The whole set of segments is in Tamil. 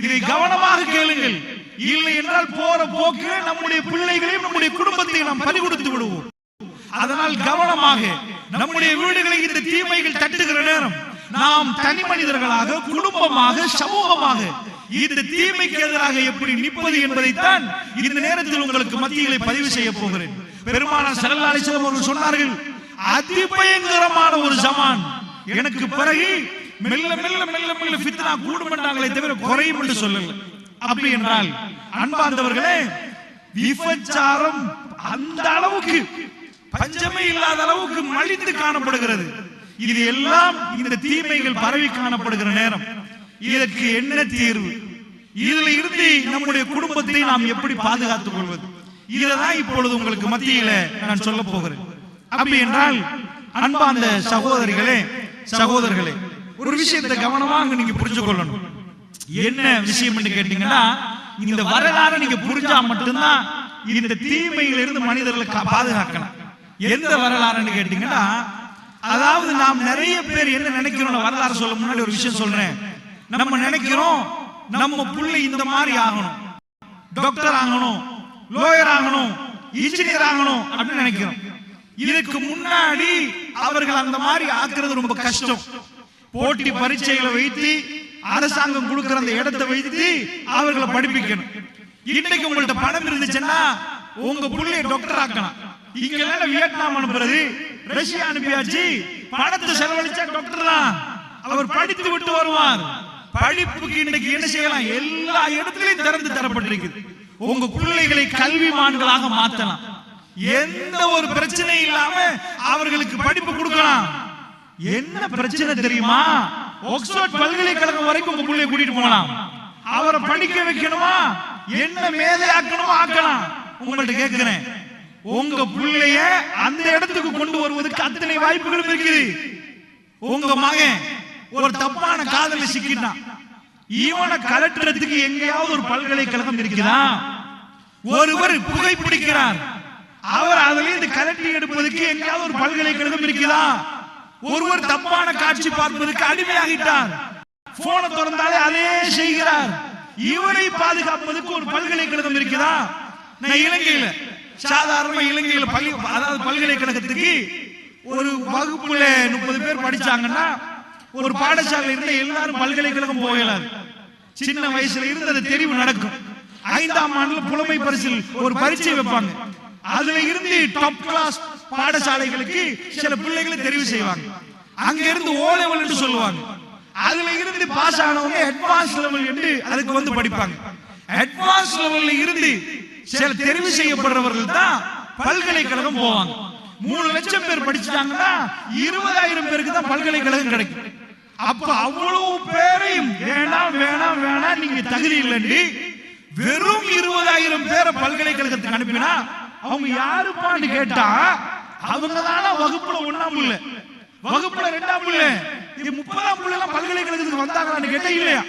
இதை கவனமாக கேளுங்கள். இல்லை என்றால் போற போக்கு நம்முடைய பிள்ளைகளையும் நம்முடைய குடும்பத்தையும் நாம் பறி கொடுத்து விடுவோம். அதனால் கவனமாக நம்முடைய வீடுகளை இந்த தீமைகள் தட்டுகிற நேரம் நாம் தனி மனிதர்களாக குடும்பமாக சமூகமாக இந்த தீமைக்கு எதிராக எப்படி நிற்பது என்பதைத்தான் இந்த நேரத்தில் உங்களுக்கு மத்தியிலே பதிவு செய்ய போகிறேன். பெருமானார் சரல் அலைஹி அவர்கள் சொன்னார்கள் அதிபயங்கரமான ஒரு ஜமான் எனக்கு பிறகு மெல்ல மெல்ல மெல்ல மெல்ல ஃபித்னா கூடும் என்றாங்களே தவிர குறையும் என்று சொல்லல. அப்படி என்றால் அன்பார்ந்தவர்களே விபச்சாரம் அந்த அளவுக்கு பஞ்சமே இல்லாத அளவுக்கு மலிந்து காணப்படுகிறது. இது எல்லாம் இந்த தீமைகள் பரவி காணப்படுகிற நேரம். இதற்கு என்ன தீர்வு? இதுல இருந்து நம்முடைய குடும்பத்தை நாம் எப்படி பாதுகாத்துக் கொள்வது? இதுதான் இப்பொழுது உங்களுக்கு மத்தியில நான் சொல்ல போகிறேன். அப்படி என்றால் அன்பார்ந்த சகோதரிகளே சகோதரர்களே ஒரு விஷயத்தை கவனமாக நீங்க புரிஞ்சு கொள்ளணும் என்ன விஷயம் கேட்டீங்கன்னா இந்த வரலாறு நீங்க புரிஞ்சா மட்டும்தான் இந்த தீமையிலிருந்து மனிதர்களை பாதுகாக்கலாம். எந்த வரலாறுன்னு கேட்டீங்கன்னா அதாவது நாம் நிறைய பேர் என்ன நினைக்கிறோம் வரலாறு சொல்ல முன்னாடி ஒரு விஷயம் சொல்றேன். நம்ம நினைக்கிறோம் நம்ம புள்ளை இந்த மாதிரி ஆகணும். டாக்டர் ஆகணும் லோயர் ஆகணும் இன்ஜினியர் ஆகணும் அப்படின்னு நினைக்கிறோம். இதுக்கு முன்னாடி அவர்கள் அந்த மாதிரி ஆக்குறது ரொம்ப கஷ்டம். போட்டி பரீட்சைகளை வைத்து அரசாங்கம் கொடுக்கிற அந்த இடத்தை வைத்து அவர்களை படிப்பிக்கணும். இன்னைக்கு உங்கள்ட்ட பணம் இருந்துச்சுன்னா உங்க புள்ளைய டாக்டர் ஆக்கலாம். இங்க வியட்நாம் அனுப்புறது. ரஷ்யா அனுப்பியாச்சு. பணத்தை செலவழிச்சா டாக்டர் தான் அவர் படித்து விட்டு வருவார். படிப்புக்கு இன்னைக்கு என்ன செய்யலாம்? எல்லா இடத்திலையும் திறந்து தரப்பட்டிருக்குது. உங்க பிள்ளைகளை கல்விமான்களாக மாத்தலாம். எந்த ஒரு பிரச்சனை இல்லாம அவர்களுக்கு படிப்பு கொடுக்கலாம். என்ன பிரச்சனை தெரியுமா? ஆக்ஸ்போர்ட் பல்கலைக்கழகம் வரைக்கும் உங்க பிள்ளைய கூட்டிட்டு போகலாம். அவரை படிக்க வைக்கணுமா? என்ன மேதையாக்கணுமோ ஆக்கலாம். உங்கள்ட்ட கேட்கிறேன் உங்க பிள்ளைய அந்த இடத்துக்கு கொண்டு வருவதற்கு அத்தனை வாய்ப்புகளும் இருக்குது. உங்க மகன் ஒரு தப்பான காதல சிக்கிட்டான். இவனை கலட்டுறதுக்கு எங்கேயாவது ஒரு பல்கலைக்கழகம் இருக்குதா? ஒருவர் புகைப்பிடிக்கிறார் அவர் அதுல இருந்து கலட்டி எடுப்பதற்கு எங்கேயாவது ஒரு பல்கலைக்கழகம் இருக்குதா? ஒருவர் தப்பான காட்சி பார்ப்பதற்கு அடிமையாகிட்டார். போனை திறந்தாலே அதே செய்கிறார். இவரை பாதுகாப்பதற்கு ஒரு பல்கலைக்கழகம் இருக்குதா? நான் இலங்கையில சாதாரண இலங்கையில பள்ளி அதாவது பல்கலைக்கழகத்துக்கு ஒரு வகுப்புல முப்பது பேர் படிச்சாங்கன்னா ஒரு பாடசாலை இருந்த எல்லாரும் பல்கலைக்கழகம் போகலாது. சின்ன வயசுல இருந்து அது தெரிவு நடக்கும். ஐந்தாம் ஆண்டுல புலமை பரிசில் ஒரு பரீட்சை வைப்பாங்க. அதுல இருந்து டாப் கிளாஸ் பாடசாலைகளுக்கு சில பிள்ளைகளை தெரிவு செய்வாங்க. அங்க இருந்து ஓ லெவல் என்று சொல்லுவாங்க. அதுல இருந்து பாஸ் ஆனவங்க அட்வான்ஸ் லெவல் என்று அதுக்கு வந்து படிப்பாங்க. அட்வான்ஸ் லெவல்ல இருந்து சில தெரிவு செய்யப்படுறவர்கள் தான் பல்கலைக்கழகம் போவாங்க. மூணு லட்சம் பேர் படிச்சுட்டாங்கன்னா இருபதாயிரம் பேருக்கு தான் பல்கலைக்கழகம் கிடைக்கும். அப்ப அவ்வளவு பேரையும் வேணாம் வேணாம் வேணாம் நீங்க தகுதி இல்லைன்னு வெறும் இருபதாயிரம் பேரை பல்கலைக்கழகத்துக்கு அனுப்பினா அவங்க யாருப்பான்னு கேட்டா அவங்க தானா வகுப்புல ஒண்ணாம் இல்லை. வகுப்புல ரெண்டாம் புள்ளை. இது முப்பதாம் புள்ள எல்லாம் பல்கலைக்கழகத்துக்கு வந்தாங்களான்னு கேட்டா இல்லையா?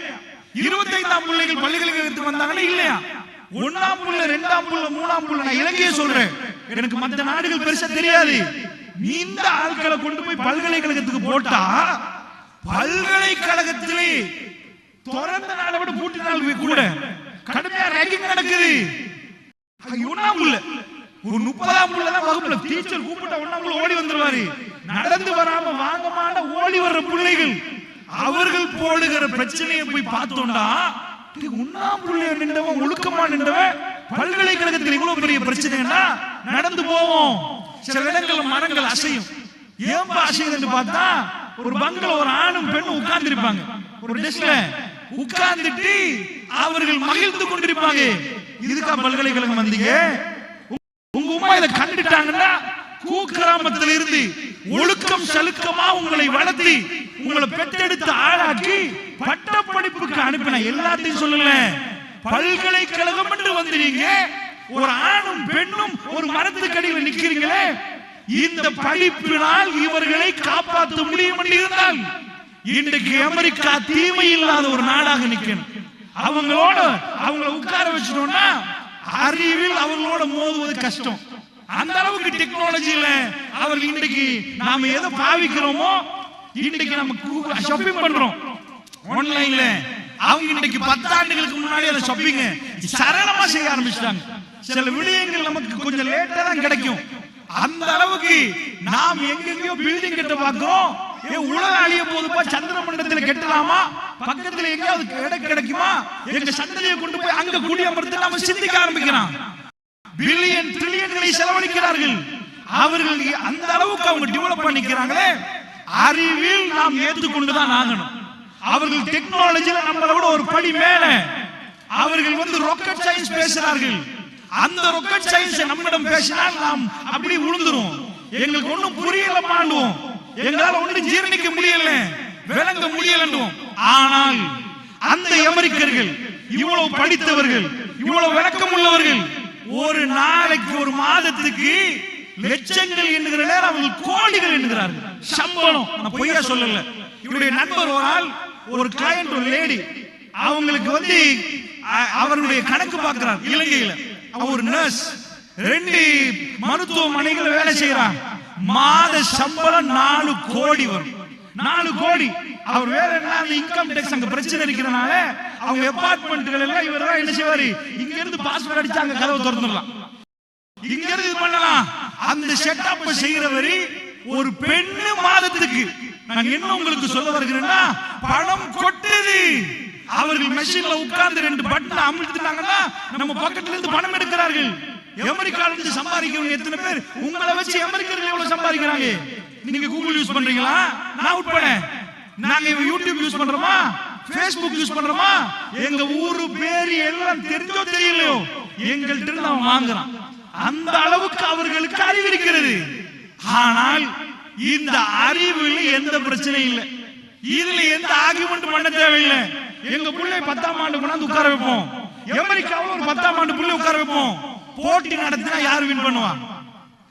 இருபத்தைந்தாம் பிள்ளைகள் பல்கலைக்கழகத்துக்கு வந்தாங்கன்னா இல்லையா? ஒன்னாம் புள்ள ரெண்டாம் புள்ள மூணாம் புள்ள நான் இலங்கைய சொல்றேன். எனக்கு மத்த நாடுகள் பெருசா தெரியாது. இந்த ஆட்களை கொண்டு போய் பல்கலைக்கழகத்துக்கு போட்டா பல்கலைக்கழகத்திலே திறந்த நாளை விட பூட்டினால் கூட. கடுமையா ரேங்கிங் நடக்குது. அது புள்ள. ஒரு முப்பதாம் புள்ள தான் வகுப்புல. டீச்சர் கூப்பிட்ட ஒன்னாம் புள்ள ஓடி வந்துருவாரு. நடந்து வராம வாங்கமான ஓடி வர்ற பிள்ளைகள் அவர்கள் போடுகிற பிரச்சனையை போய் பார்த்தோம்டா டேய், புள்ளைய நின்றவன் ஒழுக்கமா நின்றவன் பல்கலைக்கழகத்தில் இவ்வளவு பெரிய பிரச்சனைன்னா நடந்து போவோம். சில இடங்கள்ல மரங்கள் அசையும். ஏன்பா அசையுதுன்னு பார்த்தா ஒரு பங்கல ஒரு ஆணும் பெண்ணும் உட்கார்ந்து இருப்பாங்க ஒரு டெஸ்க்ல உட்கார்ந்துட்டு அவர்கள் மகிழ்ந்து கொண்டிருப்பாங்க. இதுக்கா பல்கலைக்கழகம் வந்தீங்க? உங்க உமா இதை கண்டுட்டாங்கன்னா கூக்கிராமத்தில் இருந்து ஒழுக்கம் சலுக்கமா உங்களை வளர்த்தி உங்களை பெற்றெடுத்து ஆளாக்கி பட்ட படிப்புக்கு அனுப்பின எல்லாத்தையும் சொல்லல பல்கலைக்கழகம் என்று வந்துறீங்க ஒரு ஆணும் பெண்ணும் ஒரு மரத்துக்கடியில் நிக்கிறீங்களே. இந்த படிப்பினால் இவர்களை காப்பாற்ற முடியும் என்று இருந்தால் இன்றைக்கு அமெரிக்கா தீமை இல்லாத ஒரு நாடாக நிக்கணும் அவங்களோட அவங்கள உட்கார வச்சிட்டோம்னா அறிவில் அவங்களோட மோதுவது கஷ்டம். அந்த அளவுக்கு டெக்னாலஜியில அவர்கள் இன்றைக்கு நாம எதை பாவிக்கிறோமோ இன்றைக்கு நம்ம ஷாப்பிங் பண்றோம். ஆன்லைன்ல அவங்க இன்றைக்கு பத்தாண்டுகளுக்கு முன்னாடி அதை ஷாப்பிங் சரளமா செய்ய ஆரம்பிச்சிட்டாங்க. சில விடயங்கள் நமக்கு கொஞ்சம் லேட்டா தான் கிடைக்கும். அந்த அளவுக்கு நாம் எங்கெங்கயோ பில்டிங் கட்ட பார்க்கிறோம். ஏன் உலகம் அழிய போதுப்பா சந்திர மண்டலத்துல கட்டலாமா? பக்கத்துல எங்கேயாவது இடம் கிடைக்குமா? எங்க சந்ததியை கொண்டு போய் அங்க குடியமர்த்து நம்ம சிந்திக்க ஆரம்பிக்கிறான். பில்லியன் ட்ரில்லியன்களை செலவழிக்கிறார்கள். அவர்கள் அந்த அளவுக்கு அவங்க டெவலப் பண்ணிக்கிறாங்களே அறிவில் நாம் ஏற்றுக்கொண்டுதான் ஆகணும். அவர்கள் டெக்னாலஜில நம்மளை விட ஒரு படி மேல. அவர்கள் வந்து ராக்கெட் சயின்ஸ் பேசுறார்கள். அந்த ராக்கெட் சயின்ஸ் நம்மிடம் பேசினால் நாம் அப்படி விழுந்துரும் எங்களுக்கு ஒண்ணும் புரியல மாண்டுவோம் எங்களால ஒண்ணும் ஜீரணிக்க முடியல விளங்க முடியலன்றுவோம் ஆனால் அந்த அமெரிக்கர்கள் இவ்வளவு படித்தவர்கள் இவ்வளவு விளக்கம் உள்ளவர்கள் ஒரு நாளைக்கு ஒரு மாதத்துக்கு லட்சங்கள் என்கிற நேரம் அவர்கள் கோடிகள் என்கிறார்கள். சம்பளம் நான் பொய்யா சொல்லல. இவருடைய நண்பர் ஒரு ஆள் ஒரு கிளையண்ட் ஒரு லேடி அவங்களுக்கு வந்து அவருடைய கணக்கு பார்க்கிறார் இலங்கையில. அவர் ஒரு நர்ஸ் ரெண்டு மருத்துவமனைகள் வேலை செய்யறாங்க மாத சம்பளம் நாலு கோடி வரும். நாலு கோடி. அவர் வேற என்ன அந்த இன்கம் டேக்ஸ் அங்க பிரச்சனை இருக்கிறனால அவங்க அபார்ட்மெண்ட்கள் எல்லாம் இவர் தான் என்ன செய்வாரு? இங்க இருந்து பாஸ்வேர்ட் அடிச்சு அங்க கதவை திறந்துடலாம். இங்க இருந்து இது பண்ணலாம். அந்த செட்டப் செய்கிறவரு ஒரு பெண்ணு மாதத்துக்கு. நான் என்ன உங்களுக்கு சொல்ல வருகிறேன்னா பணம் கொட்டுது. அவர்கள் மெஷின்ல உட்கார்ந்து ரெண்டு பட்டன் அமிழ்த்துட்டாங்கன்னா நம்ம பக்கத்துல இருந்து பணம் எடுக்கிறார்கள். அமெரிக்கால இருந்து சம்பாதிக்கிறவங்க எத்தனை பேர்? உங்களை வச்சு அமெரிக்கர்கள் எவ்வளவு சம்பாதிக்கிறாங்க? நீங்க கூகுள் யூஸ் பண்றீங்களா? நான் உட்பட நாங்க யூடியூப் யூஸ் பண்றோமா? ஃபேஸ்புக் யூஸ் பண்றோமா? எங்க ஊரு பேர் எல்லாம் தெரிஞ்சோ தெரியலையோ எங்கள்கிட்ட இருந்து அவன் வாங்குறான். அந்த அளவுக்கு அவர்களுக்கு அறிவு இருக்கிறது. ஆனால் இந்த அறிவில் எந்த பிரச்சனையும் இல்லை. இதுல எந்த ஆர்குமெண்ட் பண்ண தேவையில்லை. எங்க பிள்ளை பத்தாம் ஆண்டு கொண்டாந்து உட்கார வைப்போம். அமெரிக்காவில் ஒரு பத்தாம் ஆண்டு பிள்ளை உட்கார வைப்போம். போட்டி நடத்தினா யார் வின் பண்ணுவா?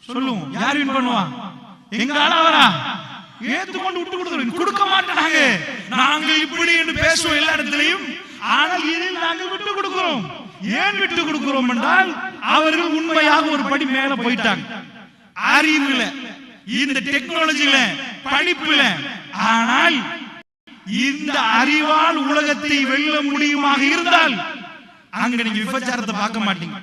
சொல்லுவோம். யார் வின் பண்ணுவா? எங்க ஆளா வரா ஏத்துக்கொண்டு விட்டு கொடுத்துருவோம் கொடுக்க மாட்டாங்க நாங்க இப்படி என்று பேசுவோம் எல்லா இடத்திலையும். ஆனால் இதில் நாங்கள் விட்டு கொடுக்கிறோம். ஏன் விட்டு கொடுக்கிறோம் என்றால் அவர்கள் உண்மையாக ஒரு படி மேல போயிட்டாங்க. அறிவுல இந்த டெக்னாலஜியில படிப்புல ஆனால் இந்த அறிவால் உலகத்தை வெல்ல முடியுமாக இருந்தால் அங்க நீங்க விபச்சாரத்தை பார்க்க மாட்டீங்க.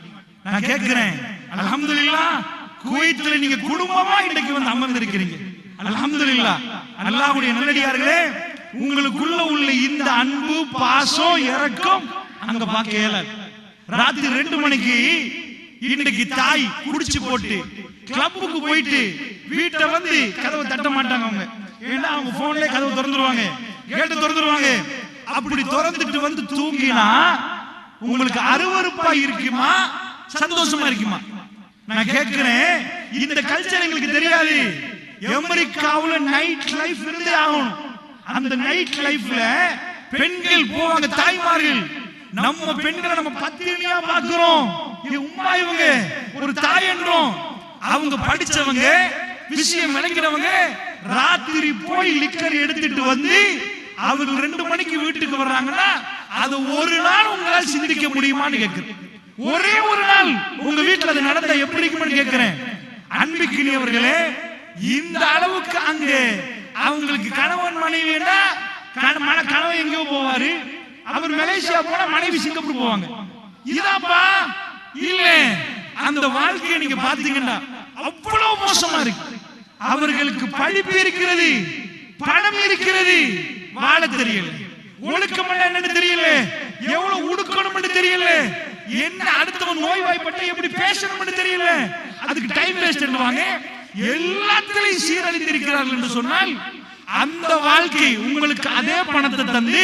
நான் கேட்கிறேன். அல்ஹம்துலில்லாஹ் குவைத்துல நீங்க குடும்பமா இன்னைக்கு வந்து அமர்ந்திருக்கிறீங்க. அல்ஹம்துலில்லாஹ். அல்லாஹ்வுடைய நல்லடியார்களே உங்களுக்குள்ள உள்ள இந்த அன்பு பாசம் இறக்கம் அங்க பார்க்க இயலாது. ராத்திரி ரெண்டு மணிக்கு இன்னைக்கு தாய் குடிச்சு போட்டு கிளப்புக்கு போயிட்டு வீட்டை வந்து கதவை தட்ட மாட்டாங்க அவங்க. ஏன்னா அவங்க போன்ல கதவை திறந்துருவாங்க. கேட்டு திறந்துருவாங்க. அப்படி திறந்துட்டு வந்து தூங்கினா உங்களுக்கு அருவறுப்பா இருக்குமா? சந்தோஷமா இருக்குமா? நான் கேட்கிறேன் இந்த கல்ச்சர் எங்களுக்கு தெரியாது. அமெரிக்காவுல நைட் லைஃப் இருந்தே ஆகணும். அந்த நைட் லைஃப்ல பெண்கள் போவாங்க தாய்மார்கள். நம்ம பெண்களை நம்ம பத்தினியா பாக்குறோம் இது உம்மா இவங்க? ஒரு தாய் என்றும். அவங்க படிச்சவங்க விஷயம் விளங்கினவங்க ராத்திரி போய் லிக்கர் எடுத்துட்டு வந்து அவங்க ரெண்டு மணிக்கு வீட்டுக்கு வர்றாங்கன்னா அது ஒரு நாள் உங்களால் சிந்திக்க முடியுமான்னு கேட்கிறேன் ஒரே ஒரு நாள் உங்க வீட்டுல அது நடந்தா எப்படி இருக்கும்னு கேட்கிறேன் அன்பிக்கினியவர்களே இந்த அளவுக்கு அங்கே அவங்களுக்கு கணவன் மனைவி மன கணவன் எங்கேயோ போவாரு. அவர் மலேசியா போனா மனைவி சிங்கப்பூர் போவாங்க. இதாப்பா இல்ல அந்த வாழ்க்கையை நீங்க பாத்தீங்கன்னா அவ்வளவு மோசமா இருக்கு. அவர்களுக்கு படிப்பு இருக்கிறது பணம் இருக்கிறது வாழ தெரியல. ஒழுக்கம் என்னன்னு தெரியல. எவ்வளவு உடுக்கணும் தெரியல. என்ன அடுத்தவன் நோய்வாய்ப்பட்ட எப்படி பேசணும்னு தெரியல. அதுக்கு டைம் வேஸ்ட் பண்ணுவாங்க எல்லாத்திலையும் சீரழிந்திருக்கிறார்கள் என்று சொன்னால் அந்த வாழ்க்கை உங்களுக்கு அதே பணத்தை தந்து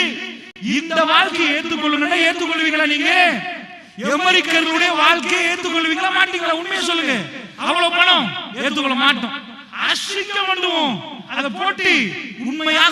இந்த வாழ்க்கையை ஏற்றுக்கொள்ளுங்கன்னா ஏற்றுக்கொள்வீங்களா நீங்க? அமெரிக்கர்களுடைய வாழ்க்கையை ஏற்றுக்கொள்வீங்களா மாட்டீங்களா? உண்மையை சொல்லுங்க. அவ்வளவு பணம் ஏற்றுக்கொள்ள மாட்டோம். அசிங்கம் பண்ணுவோம். அதை போட்டு உண்மையாக